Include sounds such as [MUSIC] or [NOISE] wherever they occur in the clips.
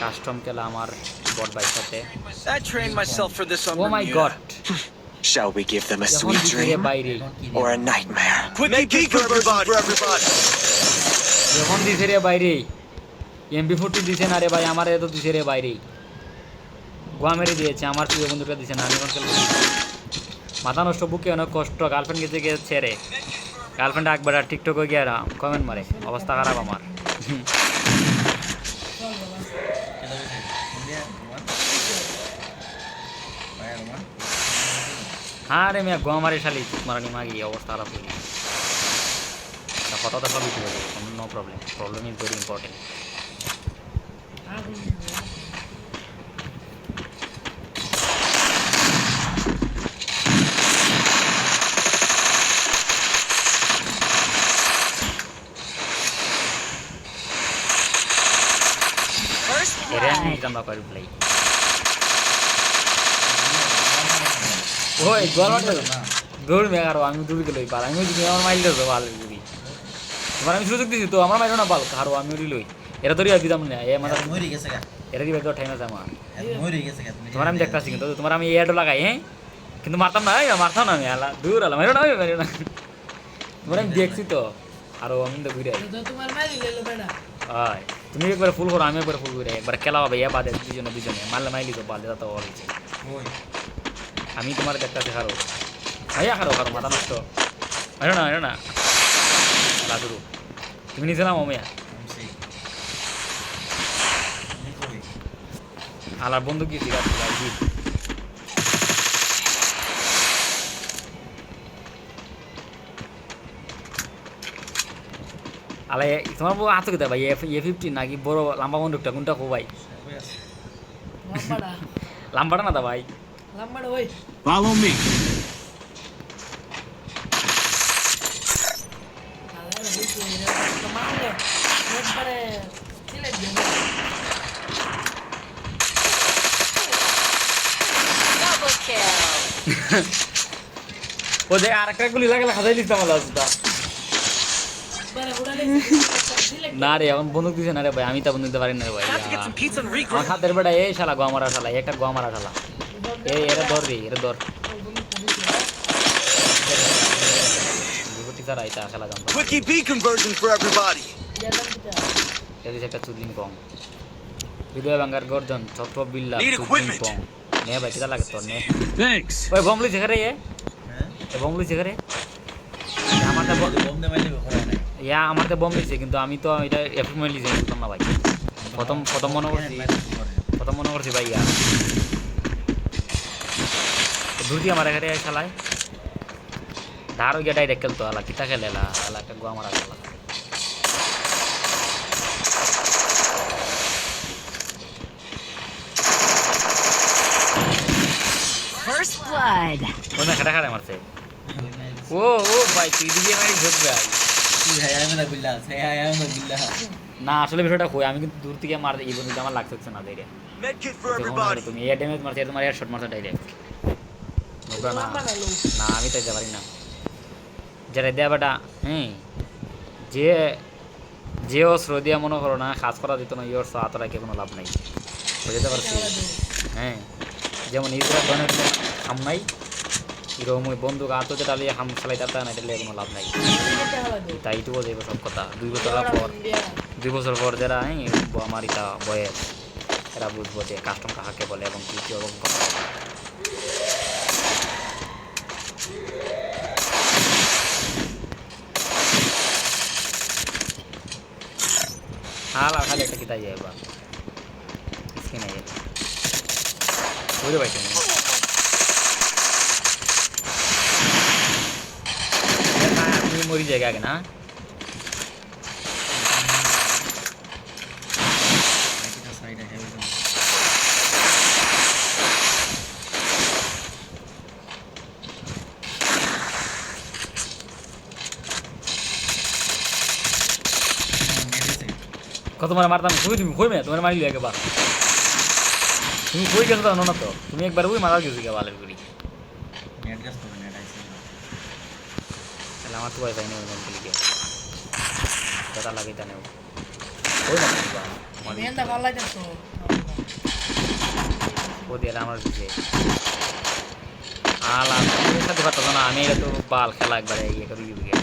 Custom খেলা আমার bot bike সাথে। I trained myself for this on oh my god Shall we give them a sweet দিছে রে dream বাইরে or a nightmare? Quick peek for everybody. যখন দিছে রে বাইরে এমবি ফোরটি দিছে না রে ভাই আমার এত দিছে রে বাইরে গোয়া মেরে দিয়েছে আমার প্রিয় বন্ধুটা দিছে না আমি এখন খেলব। মাথা নষ্ট বুকে অনেক কষ্ট গার্লফ্রেন্ড গেছে গেছে রে গার্লফ্রেন্ড একবার আর টিকটকে গিয়ে কমেন্ট মারে অবস্থা খারাপ আমার। হ্যাঁ রে মেয়ে মারে শালি মারানি মাগি, অবস্থা আলাপ গেছে। কথা সবই ঠিক আছে no problem problem is very important নিতাম বা করি প্লাই ওই গরম দৌড় মেঘ আরও আমি দৌড় গেলই পার আমি যদি আমার মাইল দেবো ভালো করি তোমার আমি সুযোগ দিছি তো আমার মাইল না পাল কারও আমি উড়ি লই এরা তো রিয়া দিতাম না এ মানে মরি গেছে গা এরা দিবে তো ঠাইনা আমার মরি গেছে তোমার আমি দেখতাছি কিন্তু তোমার আমি এয়ারটো লাগাই হ্যাঁ কিন্তু মারতাম না মারতাম না আমি আলা দূর আলা মেরো না আমি মেরো না তোমার আমি দেখছি তো আরও আমি তো ঘুরে তোমার মারি লেলো বেটা হয় তুমি একবার ফুল করো আমি একবার ফুল করে। একবার খেলা হবে ইয়া বাদে দুজনে দুজনে। মারলে মাইলি তো বাদে তো ওই। আমি তোমার দেখতে খারো ভাইয়া হারো হারো মাথা নষ্ট। হারো না হারো না। লাদুরু তুমি নিজে নাম অমিয়া আলার বন্ধু কি? ঠিক আছে ভাই আলা এ- তোমার বউ হাতে কোথায় ভাই? এ ফিফটি নাকি? বড় লাম্বা বন্দুকটা কোনটা কো [LAUGHS] ভাই লাম্বাটা না দা ভাই? ও যে আর একটা গুলি লাগালে খাজাই লিখতাম আল্লাহ না রে এখন বন্দুক দিছে না রে ভাই আমি তা বন্দুক দিতে পারি না রে ভাই আমার হাতের বেটা এই শালা মারা শালা একটা মারা শালা। এই এরা ধর রে এরা ধর। বিভূতি স্যার আইতা শালা জানতো। Quickie B conversion for everybody. এদিকে একটা চুদলিং পং। হৃদয় বাঙ্গার গর্জন ছত্র বিল্লা চুদলিং পং। নে ভাই কিটা লাগে তোর নে। Thanks. ওই বমলি যেখানে এ। হ্যাঁ এ বমলি যেখানে আমার বম দে মাইলে খরা নাই ইয়া আমার তো বম লিছে কিন্তু আমি তো এটা এফএমএল লিছে বুঝতাম না ভাই। প্রথম প্রথম মনে করছি প্রথম মনে করছি ভাই ইয়া। ধুতি আমার এখানে খেলায় ধার গিয়ে ডাইরেক্ট খেলতো আলা কিতা খেলে এলা আলা একটা গোয়া মারা খেলা First blood. খেটা খেলে মারছে। ও ও ভাই তুই দিকে মারি ঝোঁক ভাই। তুই হাই আমি না আসলে বিষয়টা কই? আমি কিন্তু দূর থেকে মার এই বন্ধু আমার লাগতেছে না দেখে. তুমি এয়ার ড্যামেজ মারছে তোমার এয়ার শট মারছে ডাইরেক্ট না। না আমি তো যেতে পারি না। যেটা দেয়া বেটা। হ্যাঁ। যে যে অস্ত্র দিয়া মনে করো না কাজ করা দিত না ইয়র্স হাত রাখে কোনো লাভ নাই। বুঝতে পারছি হ্যাঁ। যেমন ইসরা ধরনের হাম নাই ওই বন্দুক আতো যেটা লিয়ে হাম চালাই তার না এটা কোনো লাভ নাই। তাই এইটুকু দেবো সব কথা। দুই বছর পর দুই বছর পর যারা আমার ইটা বয়স। এরা বুঝব যে কাস্টম কাহাকে বলে এবং কি কি রকম কথা। হাল খালি একটা কিতাই এবার স্কিন আই বুঝতে পারছি না তুমি মরি জায়গা আগে, না? এটা সাইডে হেভি কত মানে মারতাম? কই তুমি? কই মে? তোমার মারিলি একবার। তুমি কই গেছো না তো? তুমি একবার ওই মারা গেছি বালের করি তাহলে আমার তো ওয়াইফাই নেই ওই গেলি কে দাদা লাগাইতা নেও ওই না লাগে তো? ও দিয়ে আমার দিছে আলা সাথে পারতো না আমি এটা তো বাল খেলা একবারে ইয়ে করি দিকে।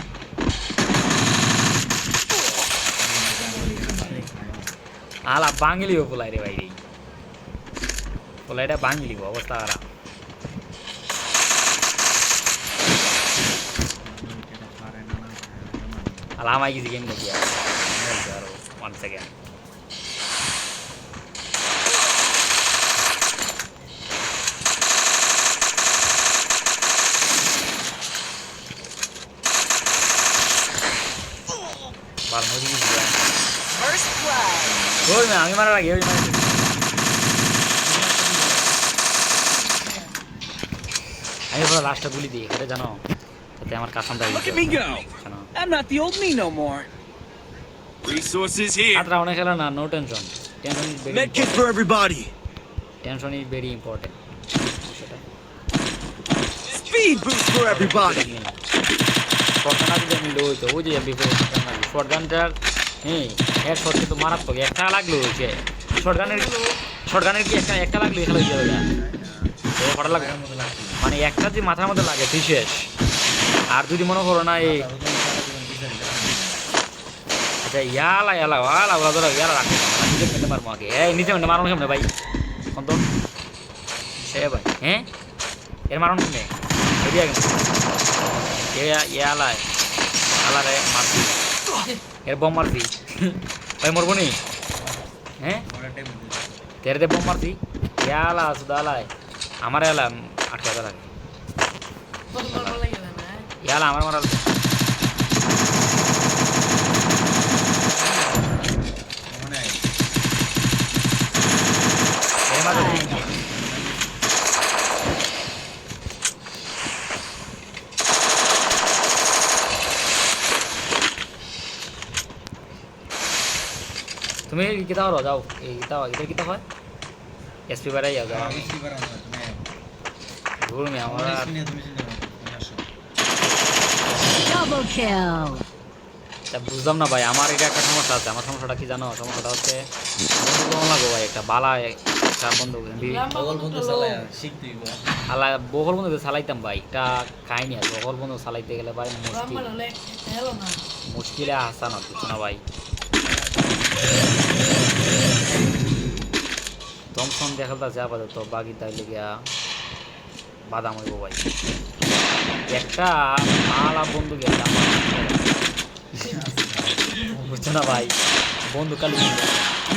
আলা বাঙালিও পোলাই রে ভাই। পোলাইটা বাঙালি অবস্থা খারাপ এটা পারে না না আলা আমায় কিছু গেম দেখি আর আরও ওয়ান সেকেন্ড বাল মরি গেছি ভাই। First blood. ওই না আমি মারার আগে ওই মারা আমি পুরো লাস্টটা গুলি দিই এটা জানো তাতে আমার কাসামটা Look at me go. জানো I'm not the old me no more. Resources here. সাত রাউন্ডে খেলা না no tension tension Medkit for everybody. Tension is very important Speed boost for everybody. Shotgun যদি আমি লো হইতো ওই যে বিফোর শর্টগানটার হ্যাঁ এক শর্ট কিন্তু মারাত্মক একটা লাগল হয়েছে শর্টগানের শর্টগানের কি একটা একটা লাগল খেলা হয়ে যাবে না লাগে মানে একটা যে মাথার মধ্যে লাগে তুই শেষ আর যদি মনে করো না এই আচ্ছা ইয়ালা ইয়ালা ওয়ালা ওলা ধরো ইয়ালা রাখতে নিজে মেটে মারবো আগে এই নিচে মেটে মারুন কেমনে ভাই কোন তো হ্যাঁ এর মারুন কেমনে এদিকে আগে ইয়ালা ইয়ালা রে মারছি এর বম মারছি ভাই মরবো নি হ্যাঁ তেরে দে বম মারছি ইয়ালা আমার এলা আটকে এর মারো তুমি কিতা হলো যাও এই কিতা এটা কিতা হয়? এসপি বাড়াই যাও যাও। ঘুর মে আমার বুঝলাম না ভাই আমার এটা একটা সমস্যা আছে। আমার সমস্যাটা কি জানো? সমস্যাটা হচ্ছে বন্ধু লাগো ভাই একটা বালা একটা বন্ধু। আলা বহল বন্ধু চালাইতাম ভাই একটা কাহিনি আছে। বহল বন্ধু চালাইতে গেলে ভাই মুশকিল। মুশকিলে হাসান কিছু না ভাই। থমসন দেখালতাছে আপাতত বাকি তাইলে গিয়া বাদাম হইব ভাই। একটা মালা বন্ধু গেছে বুঝছ না ভাই? বন্ধু কালি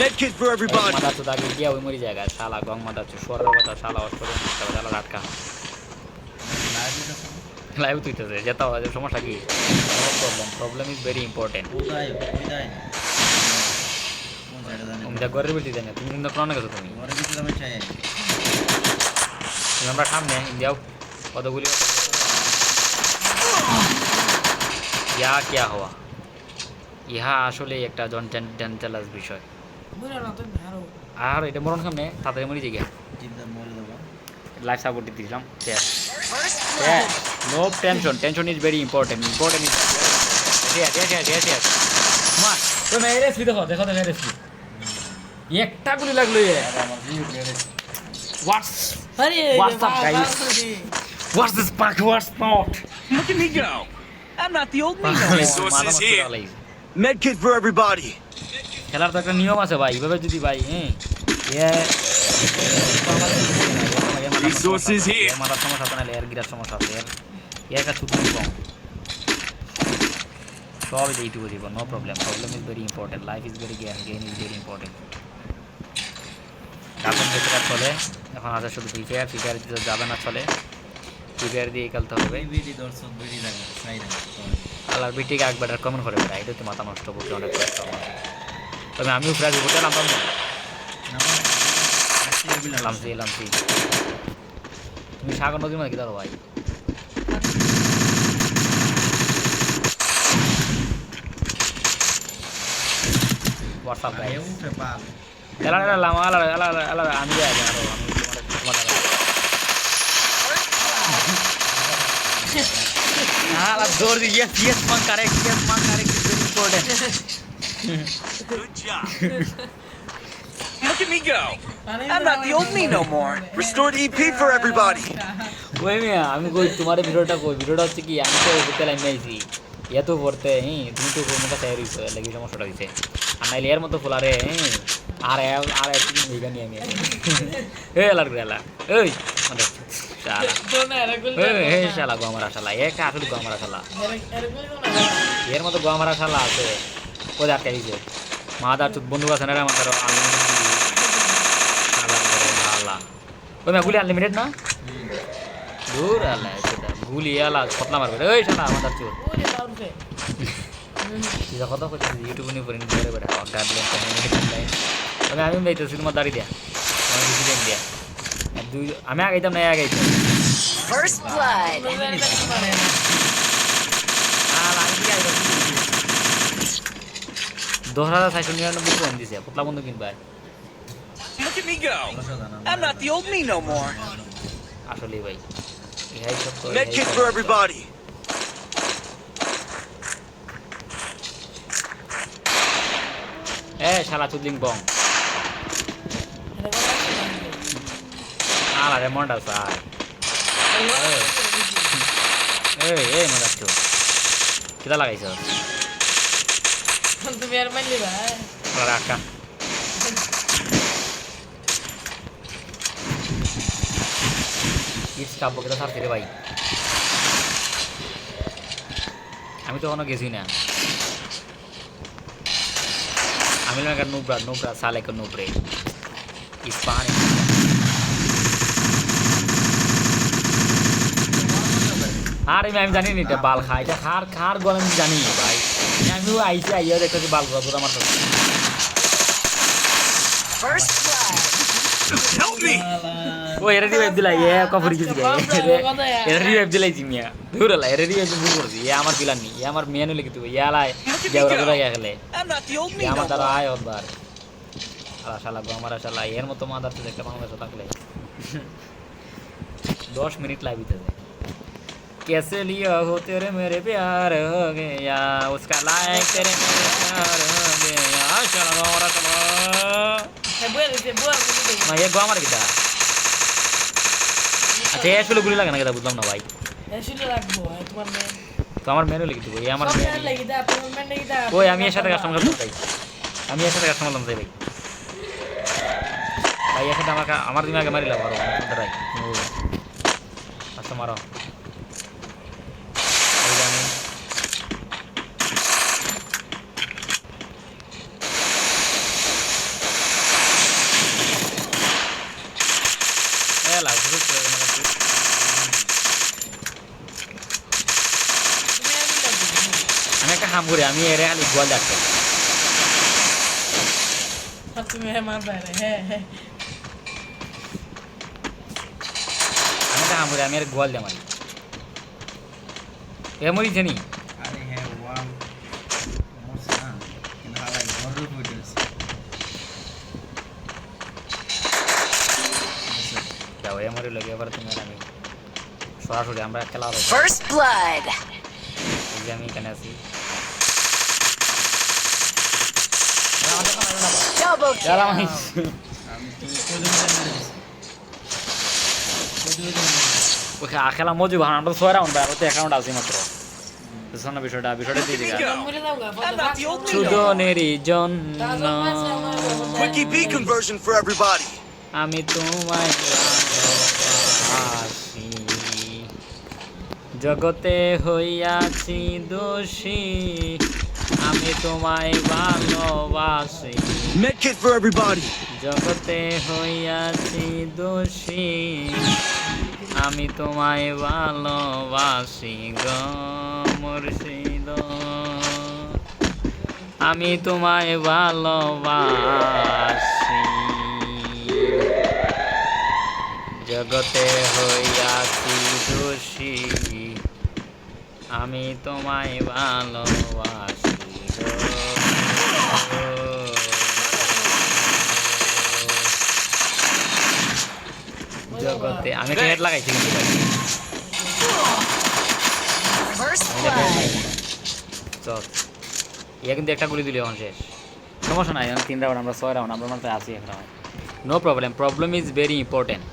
Medkit for everybody. মাথা তো দাঁড়িয়ে গিয়া ওই মরি জায়গায় শালা গং মাথা হচ্ছে সরের কথা শালা অস্টরে শালা রাটকা লাইভ তুইতেছে যেতে সমস্যা কি? Problem problem is very important তুমি যা ঘরের বেশি জানি তুমি কিন্তু কোন গেছো তুমি। তুমি আমরা সামনে ইন্ডিয়াও কতগুলি ইয়া কিয়া হওয়া? ইহা আসলে একটা বিষয়। না আরও এটা মরণ সামনে তাড়াতাড়ি মরি লাইফ সাপোর্ট দিয়েছিলাম yes, yes, yes, yes. মা তুমি এই রেসিপি দেখো দেখো দেখো একটা গুলি লাগল হোয়াটস আরে What's up, guys? What's this পাক what's not Look at me go. I'm not the old me Resources here. Medkit for everybody. খেলার তো একটা নিয়ম আছে ভাই এভাবে যদি ভাই হ্যাঁ এ Resources here. সমস্যা আছে নাহলে এর গিরার সমস্যা আছে এর এর একটা ছুটি কম সব এইটুকু দিব no problem problem is very important life is very game game is very important এখন যেটা চলে। এখন আছে শুধু ফ্রি ফায়ার ফ্রি ফায়ার দিতে যাবে না, চলে। ফ্রি ফায়ার দিয়ে খেলতে হবে। আল্লাহর বিটিকে একবার কমেন্ট করে বেড়া এটা তো মাথা নষ্ট করতে অনেক কষ্ট আমার। তবে আমিও প্রায় রিপোর্টে নামতাম না। লামসি লামসি তুমি সাগর নদীর মধ্যে কি ধরো ভাই। এলা এলা লামা এলা আমি Ah. Look at me go. I'm not the no more. Restored EP for everybody. ওই মিয়া আমি কই তোমার ভিডিওটা কই ভিডিওটা হচ্ছে কি আমি তো করতে লাইন আইছি এত পড়তে হ্যাঁ তুমি তো কোনো কাছে এরিস লাগি সমস্যাটা হইছে আর নাইলে এর মতো ফোলারে হ্যাঁ আর এ- আর একটু হইগা নিয়ে আমি এই এলার গেলা এই মানে শালা। এই শালা গোমারা শালা এক আসলে গোমারা শালা? এর মতো গোমারা শালা আছে কোথায় আটকে দিছে? মাদার চুত বন্ধু আছে না রে আমাদের? আনলিমিটেড ওই গুলি আনলিমিটেড না? দূর আল্লাহ সেটা গুলি আলা কতলা মারবে ওই শালা আমাদের চুত [LAUGHS] কথা করছিস ইউটিউবে নিয়ে পড়িনি করে বেড়া গার্ডলাইন আমি আমি যাইতেছি তোমার দাঁড়িয়ে দিয়া আমি বেশি দিন দিয়া দুই আমি আগাইতাম না আগাইতাম First blood. দশ হাজার ছয়শো নিরানব্বই ফোন দিছে পোতলা বন্ধু কিনবা Look at me go. I'm not the old me no more. আসলে ভাই ইহাই for everybody. এ শালা চুদলিং বং আলা রে মন্ডা সাই এই এই মজা চো কিটা লাগাইছ তুমি আর মানলি ভাই রাখা ইটস কাব্য কেটা ছাড়ছি রে ভাই আমি তো কখনো গেছি না আমি লাগার নুবরা নুবরা সালে নুবরে ইস্পানি আর আমি আমি জানি না এটা বাল খাই এটা খার খার গল আমি জানি ভাই। আমিও আইসি আইয়া দেখতেছি বালগুলা তোর আমার ও এরা রিভাইভ দিলাই এ কফরি কিছু গে এরা রিভাইভ দিলাই জিমিয়া দূর লা এরা রিভাইভ ভুল করছি এ আমার পিলার নি এ আমার মেনু লিখে দিব ইয়ালাই দেওরা দূরা গেলে? আমার দ্বারা আয় ওবার আলা শালা গো আমার শালা এর মতো মাদার তো দেখতে বাংলাদেশে থাকলে দশ মিনিট লাগবে कैसे लिया हो तेरे मेरे प्यार हो गया उसका लायक तेरे मेरे प्यार हो गया चलो गो चलो সে বলে সে বলে দিতে না এ গো আমার কিটা আচ্ছা এ আসলে গুলি লাগে না কিটা বুঝলাম না ভাই এসে রাখবো তোমার মেয়ে তো আমার মেনু লিখে দিব এই আমার সব menu- জান লাগি দা তোমার মেয়ে লাগি দা ওই আমি এর সাথে কাস্টমার করতে চাই আমি এর সাথে কাস্টমার করতে চাই ভাই ভাই এর সাথে আমাকে আমার দিমাগে আগে মারিলাম আরো দাঁড়াই ও আচ্ছা মারো আমি একটা হাম করে আমি এর খালি গোয়াল আর তুমি আমার বাইরে হ্যাঁ হ্যাঁ আমি একটা হাম করে আমি এর গোয়াল জামাই এ মরি জানি আরে হ্যাঁ ওয়াল মরছে না কিন্তু হালাই ঘরের উপর উঠেছে যাও এ মরি লাগে এবার তুমি আমি সরাসরি আমরা খেলা হবে First blood. এই যে আমি এখানে আছি যারা আমি আমি তো প্রয়োজন মেরে দিছি প্রয়োজন ওই খে- খেলা মজু ভালো আমরা ছয় রাউন্ড আর ওতে অ্যাকাউন্ট আছে মাত্র বুঝছ বিষয়টা বিষয়টা দিয়ে দিগা মরে দাও গা I'm not the old me no more. সুদনেরই জন্য Quick EP conversion for everybody. আমি তোমায় ভালোবাসি। জগতে হইয়াছি দোষী আমি তোমায় ভালোবাসি। For everybody. জগতে হইয়াছি দোষী আমি তোমায় ভালোবাসি গ মুর্শিদ। আমি তোমায় ভালোবাসি। জগতে হইয়াছি দোষী আমি তোমায় ভালোবাসি গো। জগতে আমি একটা হেড লাগাইছি কিন্তু একটা head blood. লাগাইছি। চল ইয়া কিন্তু একটা গুলি দিলে এখন শেষ সমস্যা নাই এখন তিন রাউন্ড আমরা ছয় রাউন্ড আমরা মাত্র আছি এক round no problem problem is very important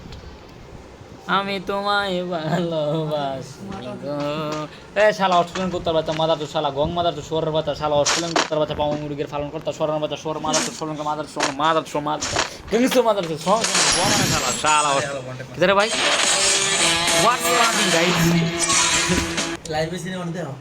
আমি তোমায় ভালোবাসি গো। এ শালা অস্ট্রেলিয়ান কুত্তার বাচ্চা, মাদার তো শালা গং, মাদার তো সরের বাচ্চা, শালা অস্ট্রেলিয়ান কুত্তার বাচ্চা, পাওয়া মুরগির পালন করতা সরের বাচ্চা সর মাদার তো সোরের মাদার তো মাদার তো মাদার গেংসু মাদার তো সঙ্গে শালা শালা কিদারে ভাই। হোয়াটস হ্যাপেনিং গাইস লাইভে অন দেও